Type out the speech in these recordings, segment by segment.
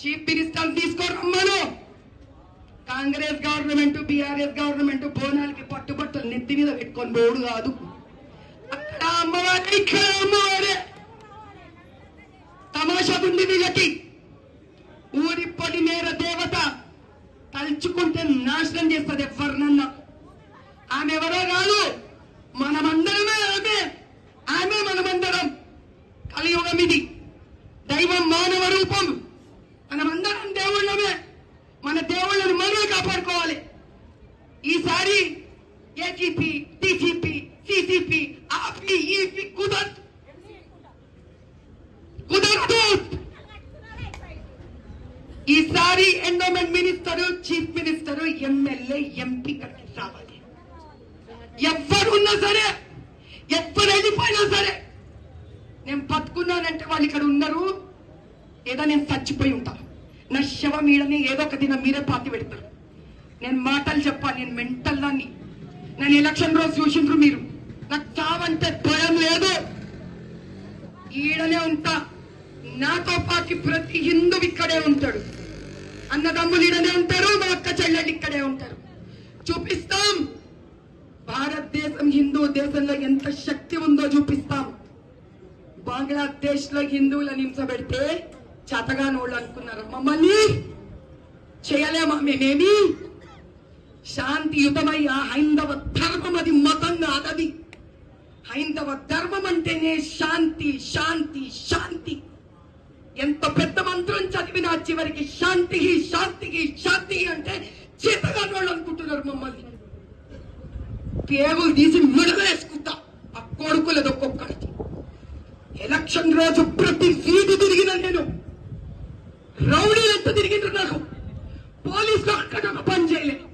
Chief minister తీసుకురమ్మను. Congress government BRS government బోనాలకి పట్టుబట్టలు నెత్తి మీద పెట్టుకొని బోడు కాదు. అక్కడ అమ్మవారి ఇక్కడ అమ్మవారే. తమాషా ఉంది వీళ్ళకి ఊరి పొడి నేర దేవత తలుచుకుంటే నాశనం చేస్తుంది ఎవరిన ఈసారి endowment minister chief minister MLA MP ఇక్కడికి రావాలి. ఎవరున్నా సరే ఎవరు వెళ్ళిపోయినా సరే నేను బతుకున్నానంటే వాళ్ళు ఇక్కడ ఉన్నారు. ఏదో నేను చచ్చిపోయి ఉంటాను నా శవం మీడని ఏదో ఒక దిన మీరే పాతి పెడతారు. నేను మాటలు చెప్పాలి నేను మెంటల్ దాన్ని. నేను ఎలక్షన్ రోజు చూసిండ్రు మీరు. నాకు చావంటే భయం లేదు. ఈడనే ఉంటా. నాతో పాటు ప్రతి హిందూ ఇక్కడే ఉంటాడు. అన్నదమ్ములు ఈడనే ఉంటారు మా అక్క చెల్లెళ్ళు ఇక్కడే ఉంటారు. చూపిస్తాం. భారతదేశం హిందూ దేశంలో ఎంత శక్తి ఉందో చూపిస్తాం. బంగ్లాదేశ్లో హిందువులను హింసబెడితే చేతగానోళ్ళు అనుకున్నారు. మమ్మల్ని చేయలేమా మేమేమి? శాంతియుతమై ఆ హైందవ ధర్మం అది మతం కాదది. హైందవ ధర్మం అంటేనే శాంతి శాంతి శాంతి. ఎంత పెద్ద మంత్రం చదివినా చివరికి శాంతి శాంతికి శాంతి అంటే చేతగానోళ్ళు అనుకుంటున్నారు మమ్మల్ని. పేగులు తీసి మిడలేసుకుంటా ఆ కొడుకులది ఒక్కొక్కడికి. ఎలక్షన్ రోజు ప్రతి వీధి తిరిగిన నేను. రౌడీలు ఎంత తిరిగిండ్రు నాకు. పోలీసులు అక్కడ ఒక పని చేయలేదు.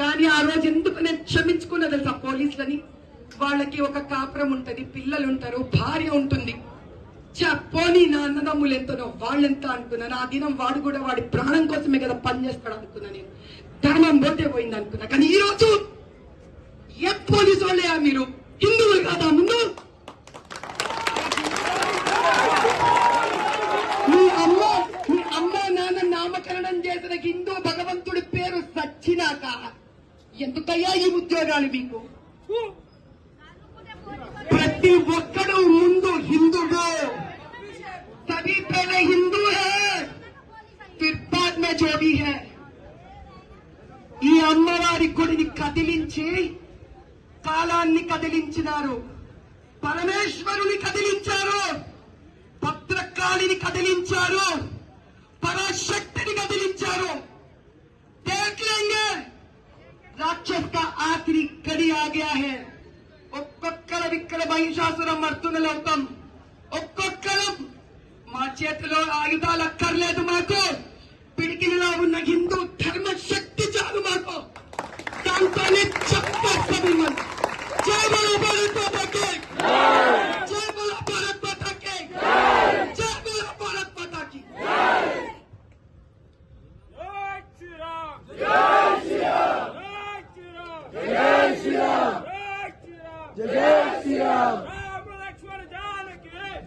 కానీ ఆ రోజు ఎందుకు నేను క్షమించుకున్నా తెలుసా పోలీసులని? వాళ్ళకి ఒక కాపురం ఉంటది పిల్లలు ఉంటారు భార్య ఉంటుంది. చెప్పోని నా అన్నదమ్ములు ఎంతనో వాళ్ళెంత అనుకున్నాను ఆ దినం వాడు కూడా వాడి ప్రాణం కోసమే కదా పని చేస్తాడు అనుకున్నా నేను. ధర్మం పోతే పోయింది అనుకున్నా. కానీ ఈ రోజు ఏ పోలీసు వాళ్ళే మీరు? హిందువులు కాదా ముందు? మీ అమ్మ మీ అమ్మ నాన్న నామకరణం చేసిన హిందూ భగవంతుడి పేరు సచ్చినాక ఎందుకయ్యా ఈ ఉద్యోగాలు మీకు? ప్రతి ఒక్కడు కదిలించి కాలాన్ని కదిలించినారు. పరమేశ్వరుని కదిలించారు. భద్రకాళిని కదిలించారు. పరాశక్తిని కదిలించారు. రాక్షస్ కా ఆఖరి గడి ఆగ్యా హే ఒక్కొక్కరం ఇక్కడ మహిషాసురం మర్తున్న లోకం. ఒక్కొక్కరం మా చేతిలో ఆయుధాలు అక్కర్లేదు మాకు. పిడికిలిలో ఉన్న హిందూ ధర్మ శక్తి చాలు మాకు.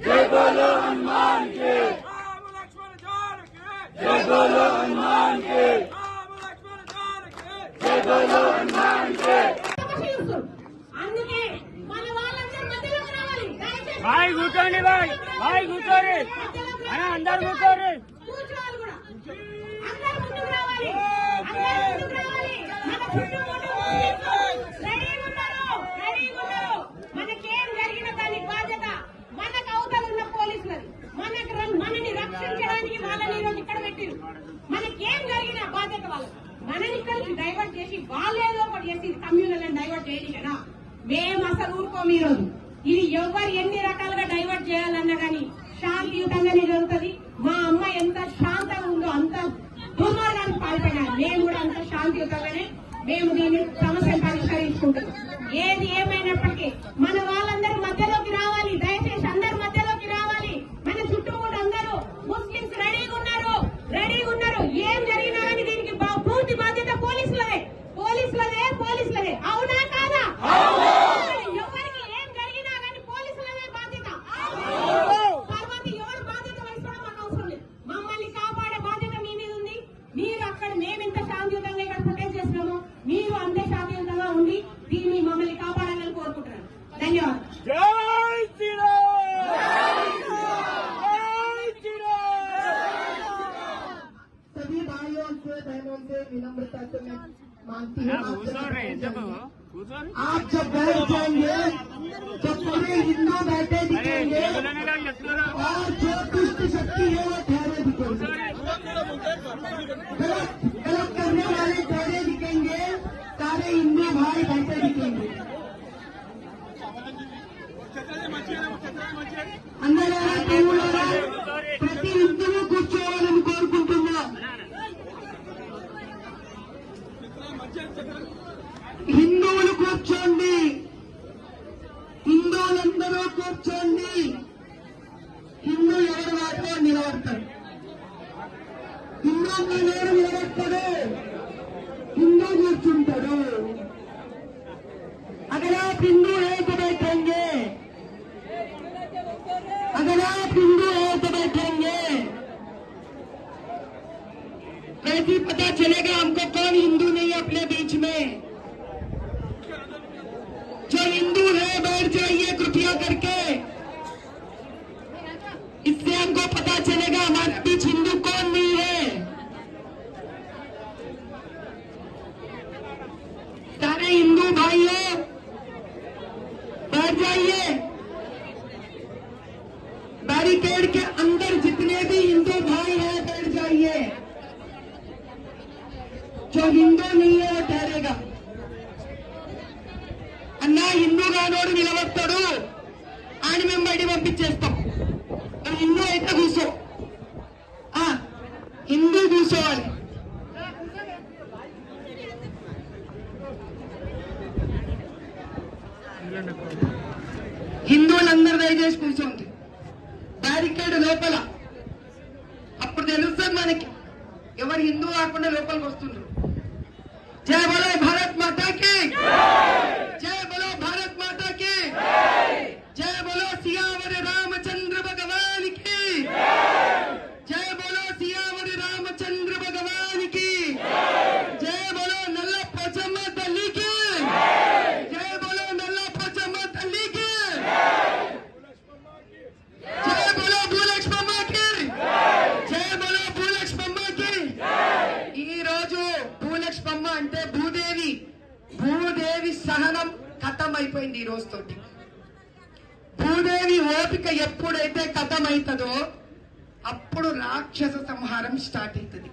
জয় বলো হনুমান কে জয় বলো হনুমান কে জয় বলো হনুমান কে भाई घुटोने भाई। भाई घुटोरे अरे अंदर घुटोरे డైవర్ట్ చేసి కమ్యూనల్ డైవర్ట్ చేయని కదా. మేము అసలు ఊరుకోము ఈరోజు. రోజు ఇది ఎవరు ఎన్ని రకాలుగా డైవర్ట్ చేయాలన్నా కానీ శాంతియుతంగానే జరుగుతుంది. మా అమ్మ ఎంత శాంతంగా ఉందో అంత దుర్మార్గానికి పాల్పడినా మేము కూడా అంత శాంతియుతంగానే మేము దీన్ని సమస్యను పరిష్కరించుకుంటాం ఏది ఏమైనప్పటికీ మన వాళ్ళందరి మధ్యలో आप जब बैठ जाएँगे जब पूरे हिंदू बैठे दिखेंगे और जो दुष्ट शक्ति है वो ठहरे दिखेंगे। गलत गलत करने वाले ठहरे दिखेंगे सारे हिंदू भाई बैठे दिखेंगे। ಹಿಂಗಾಗಿ ಏನು अगर आप हिंदू तो बैठेंगे अगर आप हिंदू हैं तो बैठेंगे पता चलेगा हमको कौन हिंदू नहीं अपने बीच में जो हिंदू है बैठ जाइए कृपया करके बैरिकेड के अंदर जितने भी हिंदू भाई हैं बैठ जाइए जो हिंदू नहीं है वो ठहरेगा అన్నా హిందూ కానోడు నిలబడతాడు ఆయన మేము బయట పంపించేస్తాం నువ్వు హిందూ అయితే కూర్చో ఆ, హిందూ కూర్చోవాలి హిందువులందరూ దయచేసి కూర్చోండి బ్యారికేడ్ లోపల. అప్పుడు తెలుస్తుంది మనకి. ఎవరు హిందూ కాకుండా లోపలికి వస్తుండ్రు. జయ బలో భారత్ మాతాకి జయ బలో భారత్ మాతాకి జయ బలో సియావరి రామచంద్ర భగవానికి జయ బలో సియావరి రామచంద్ర భగవానికి జయ బలో నల్ల పొచమ్మ తల్లికి జయ బలో నల్ల పొచమ్మ తల్లికి జయ బలో భూలక్ష్మమ్మకి జయ బలో భూలక్ష్మమ్మకి ఈ రోజు భూలక్ష్మమ్మ అంటే భూదేవి భూదేవి సహనం కథం అయిపోయింది ఈ రోజుతోటి భూదేవి ఓపిక ఎప్పుడైతే కథం అవుతుందో అప్పుడు రాక్షస స్టార్ట్ అవుతుంది.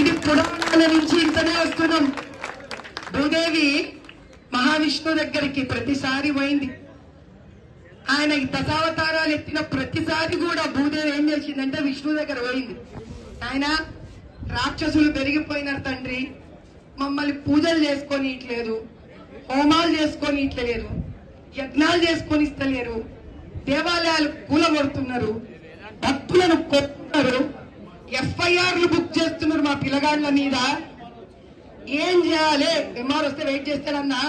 ఇది పురాణాల నుంచి ఇంతనే వస్తున్నాం. భూదేవి మహావిష్ణు దగ్గరికి ప్రతిసారి పోయింది. ఆయన ఈ దశావతారాలు ఎత్తిన ప్రతిసారి కూడా భూదేవి ఏం చేసిందంటే విష్ణు దగ్గర పోయింది. ఆయన రాక్షసులు పెరిగిపోయినారు తండ్రి. మమ్మల్ని పూజలు చేసుకొని ఇట్లేదు హోమాలు చేసుకొని ఇట్లేదు యజ్ఞాలు చేసుకొని ఇస్తలేరు దేవాలయాలు కూలగొడుతున్నారు. భక్తులను కొట్టున్నారు ఎఫ్ఐఆర్లు బుక్ చేస్తున్నారు మా పిల్లగాళ్ళ మీద. ఏం చేయాలి? ఎంఆర్ వస్తే వెయిట్ చేస్తానన్నా.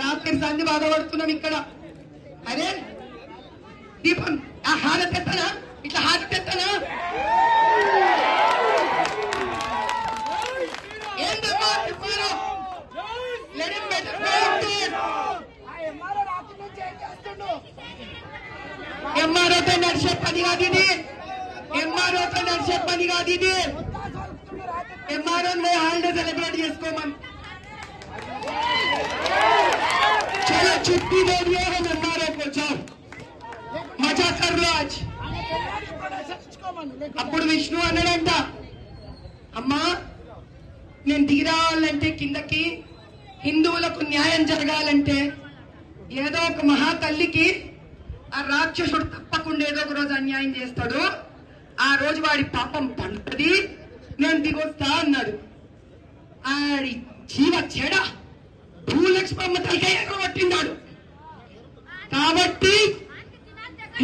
రాత్రి సంధి బాధపడుతున్నాం ఇక్కడ. అరే దీపం ఆ హారతి ఎత్తనా? ఇట్లా హారతి ఎత్తనా. ఎంఆర్ఓతో నడిచే పని కాదు ఇది. చెప్పండి పని కాదు ఇది ఎంఆర్ఎన్ హాలిడే సెలబ్రేట్ చేసుకోమని. చాలా చుట్టి లేదు हम ఎంఆర్ఎన్ వచ్చాం. మజా కర్లో అప్పుడు విష్ణు అన్నాడంట. అమ్మా నేను దిగిరావాలంటే కిందకి హిందువులకు న్యాయం జరగాలంటే ఏదో ఒక మహాతల్లికి ఆ రాక్షసుడు తప్పకుండా ఏదో ఒక రోజు అన్యాయం చేస్తాడు. ఆ రోజు వాడి పాపం పంటది. నేను దిగొస్తా అన్నాడు. ఆడి జీవ చెడ. భూలక్ష్మమ్మ తలకాయ కొట్టిండాడు కాబట్టి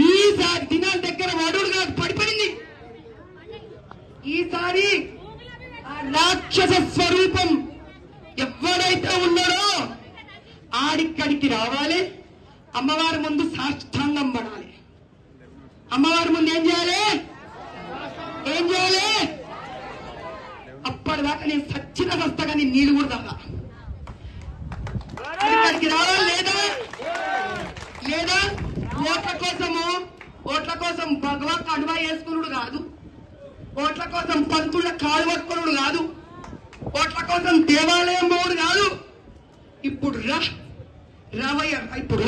ఈసారి దినాల దగ్గర వడుడు కాదు పడిపోయింది ఈసారి ఆ రాక్షస స్వరూపం ఎవడైతే ఉన్నాడో ఆడిక్కడికి రావాలి. అమ్మవారి ముందు సాష్టాంగం పడాలి. అమ్మవారి ముందు ఏం చేయాలి ఏం చేయాలి అప్పటిదాకా నేను సచ్చిన వస్తాగా నేను నీళ్ళు కూడా ఇక్కడికి రావాలి లేదా? లేదా? ఓట్ల కోసము? ఓట్ల కోసం భగవత్ కడువా వేసుకున్నాడు కాదు. ఓట్ల కోసం పంతుల కాలు పట్టుకోడు కాదు. ఓట్ల కోసం దేవాలయం పోడు కాదు. ఇప్పుడు రా. రావయ్య ఇప్పుడు